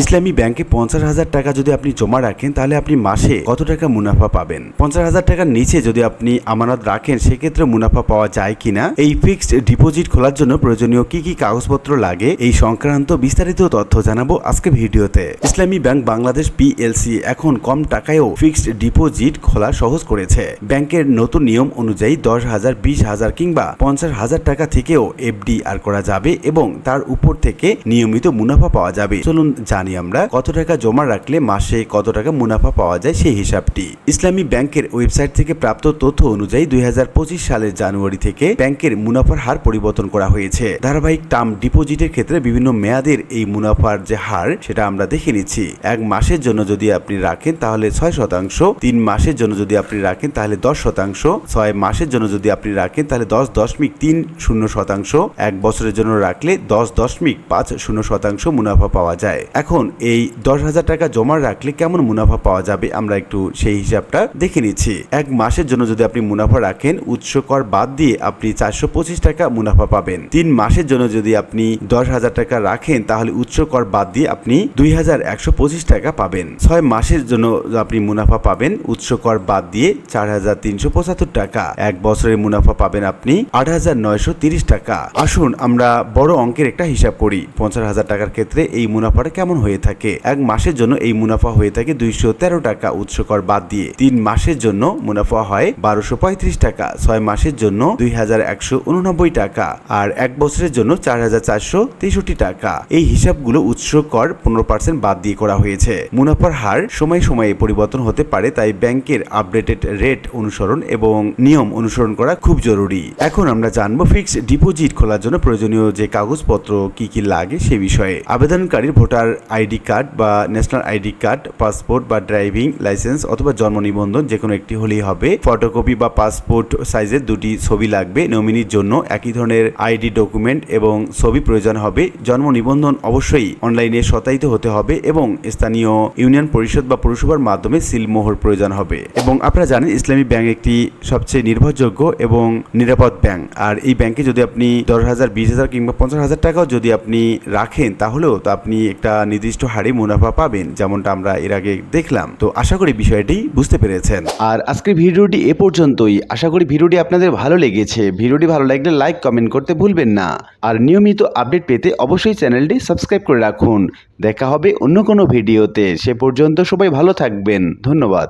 ইসলামী ব্যাংকে পঞ্চাশ হাজার টাকা যদি আপনি জমা রাখেন, তাহলে আপনি মাসে কত টাকা মুনাফা পাবেন? পঞ্চাশ হাজার টাকার নিচে যদি আপনি আমানত রাখেন, সেক্ষেত্রে মুনাফা পাওয়া যায় কিনা? এই ফিক্সড ডিপোজিট খোলার জন্য প্রয়োজনীয় কি কি কাগজপত্র লাগে? এই সংক্রান্ত বিস্তারিত তথ্য জানাব আজকে ভিডিওতে। ইসলামী ব্যাংক বাংলাদেশ পিএলসি এখন কম টাকায়ও ফিক্সড ডিপোজিট খোলা সহজ করেছে। ব্যাংকের নতুন নিয়ম অনুযায়ী দশ হাজার, বিশ হাজার কিংবা পঞ্চাশ হাজার টাকা থেকেও এফডি আর করা যাবে এবং তার উপর থেকে নিয়মিত মুনাফা পাওয়া যাবে। চলুন জানি আমরা, কত টাকা জমা রাখলে মাসে কত টাকা মুনাফা পাওয়া যায় সেই হিসাবটি। ইসলামী ব্যাংকের ওয়েবসাইট থেকে প্রাপ্ত তথ্য অনুযায়ী দুই সালের জানুয়ারি থেকে ব্যাংকের মুনাফার হার পরিবর্তন করা হয়েছে। ধারাবাহিক টার্ম ডিপোজিটের ক্ষেত্রে বিভিন্ন মেয়াদের এই মুনাফার যে হার, সেটা আমরা দেখে নিচ্ছি। এক মাসের জন্য যদি আপনি রাখেন, তাহলে ছয় শতাংশ। তিন মাসের জন্য যদি আপনি রাখেন, তাহলে দশ শতাংশ। ছয় মাসের জন্য যদি আপনি রাখেন, তাহলে দশ দশমিক তিন শূন্য শতাংশ। এক বছরের জন্য রাখলে দশ দশমিক পাঁচ শূন্য শতাংশ মুনাফা পাওয়া যায়। এখন এই দশ হাজার টাকা জমা রাখলে কেমন মুনাফা পাওয়া যাবে আমরা একটু সেই হিসাবটা দেখে নিচ্ছি। এক মাসের জন্য যদি আপনি মুনাফা রাখেন, উৎস কর বাদ দিয়ে আপনি চারশো পঁচিশ টাকা মুনাফা পাবেন। তিন মাসের জন্য যদি আপনি দশ হাজার টাকা রাখেন, তাহলে উৎস কর বাদ দিয়ে আপনি দুই হাজার একশো পঁচিশ টাকা পাবেন। ছয় মাসের জন্য আপনি মুনাফা পাবেন, উৎস কর বাদ দিয়ে চার হাজার তিনশো পঁচাত্তর টাকা। এক বছরের মুনাফা পাবেন আপনি আট হাজার নয়শো তিরিশ টাকা। আসুন আমরা বড় অঙ্কের একটা হিসাব করি। পঞ্চাশ হাজার টাকার ক্ষেত্রে এই মুনাফাটা কেমন হয়ে থাকে। এক মাসের জন্য এই মুনাফা হয়ে থাকে দুইশো তেরো টাকা উৎস কর বাদ দিয়ে। তিন মাসের জন্য মুনাফা হয় বারোশো পঁয়ত্রিশ টাকা, ছয় মাসের জন্য দুই হাজার একশো উননব্বই টাকা আর এক বছরের জন্য চার হাজার চারশো তেষট্টি টাকা। এই হিসাবগুলো উৎস কর পনেরো পার্সেন্ট বাদ দিয়ে করা হয়েছে। মুনাফার হার সময় সময়ে পরিবর্তন হতে পারে, তাই ব্যাংকের আপডেটেড রেট অনুসরণ এবং নিয়ম অনুসরণ করা খুব জরুরি। এখন আমরা জানব ফিক্সড ডিপোজিট খোলার জন্য প্রয়োজনীয় যে কাগজপত্র, কি কি লাগে সে বিষয়ে। আবেদনকারীর ভোটার আইডি কার্ড বা ন্যাশনাল আইডি কার্ড, পাসপোর্ট বা ড্রাইভিং লাইসেন্স অথবা জন্ম নিবন্ধন যে কোনো একটি হলেই হবে। ফটোকপি বা পাসপোর্ট সাইজের দুটি ছবি লাগবে। নমিনির জন্য একই ধরনের আইডি ডকুমেন্ট এবং ছবি প্রয়োজন হবে। জন্ম নিবন্ধন অবশ্যই অনলাইনে শতায়িত হতে হবে এবং স্থানীয় ইউনিয়ন পরিষদ বা পৌরসভার মাধ্যমে সিলমোহর প্রয়োজন হবে। এবং আপনারা জানেন, ইসলামী ব্যাংক একটি সবচেয়ে নির্ভরযোগ্য এবং নিরাপদ ব্যাংক। আর এই ব্যাংকে যদি আপনি দশ হাজার, বিশ হাজার কিংবা পঞ্চাশ হাজার টাকাও যদি আপনি রাখেন, তাহলেও তো আপনি একটা নির্দিষ্ট হারে মুনাফা পাবেন, যেমনটা আমরা এর আগে দেখলাম। তো আশা করি বিষয়টি বুঝতে পেরেছেন। আর আজকের ভিডিওটি এ পর্যন্তই। আশা করি ভিডিওটি আপনাদের ভালো লেগেছে। ভিডিওটি ভালো লাগলে লাইক, কমেন্ট করতে ভুলবেন না। আর নিয়মিত আপডেট পেতে অবশ্যই চ্যানেলটি সাবস্ক্রাইব করে রাখুন। দেখা হবে অন্য কোনো ভিডিওতে। সে পর্যন্ত সবাই ভালো থাকবেন। ধন্যবাদ।